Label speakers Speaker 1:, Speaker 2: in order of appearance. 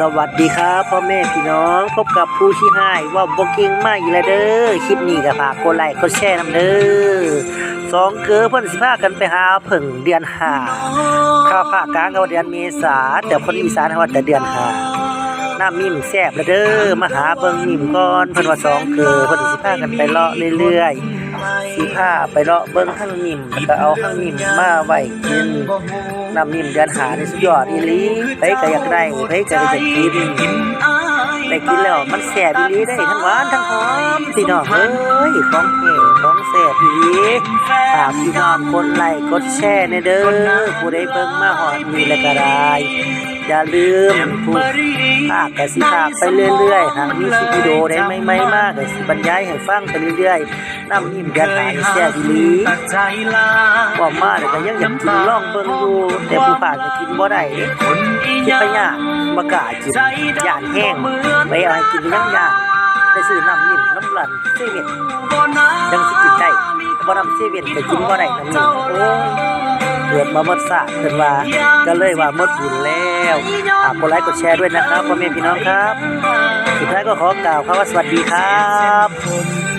Speaker 1: สวัสดีครับพ่อแม่พี่น้องพบกับผู้ที่ให้ว่าบกิ้งมาอีกแล้วเด้อคลิปนี้ก็ฝากกดไลค์กดแชร์นำเด้อสองเกือเพิ่นสิพากันไปหาเพิ่งเดือนห้าข้าวภาคกลางก็เดือนเมษาแต่คนอีสานเขาว่าแต่เดือนห้าน้ำมิ่มแซ่บแล้วเด้อมาหาเบิ่งมิ่มก่อนเพิ่นว่าสองเกือเพิ่นสิพากันไปเลาะเรื่อยๆ สิพาไปเลาะเบิ่งข้างมิ่มแล้วก็เอาข้างมิ่มมาไว้กินน้ำนิ่มเดือนหาในสุดยอดอีลีไปก็อยากได้ไปก็อยากกินได้กินแล้วมันแซ่บอีลีได้ทั้งหวานทั้งหอมพี่น้องเอ้ยของแท้ของแซ่บอีลีฝากพี่น้องกดไลค์กดแชร์ในเด้อผู้ใดเบิ่งมาฮอดนี่แล้วก็ไดอย่าลืมผู้ภาคกสิภาคไปเรื่อยๆหากมีคลิปวิดีโอได้ใหม่ๆมากกสิบรรยายให้ฟังไปเรื่อยๆ น้ำนิ่มเดือนหานี่แซ่บอีหลีว่ามาแต่ก็ยังอยากกินล่องเบิ่งอยู่แต่ผู้ผ่านก็กินบ่ได้เด้คิดไปยากบ่กล้ากินย่านแห้งไปเอาให้กินยังยากได้ซื้อน้ำนิ่มน้ำหลั่นเซเว่นยังสิกินได้บ่น้ำเซเว่นก็กินบ่ได้น้ำนิ่มโอ้ยเกิดมาหมดศาสตร์เพิ่นว่าก็เลยว่าหมดบุญแล้วฝากกดไลค์กดแชร์ด้วยนะครับพ่อแม่พี่น้องครับ สุดท้ายก็ขอกล่าวคำว่าสวัสดีครับ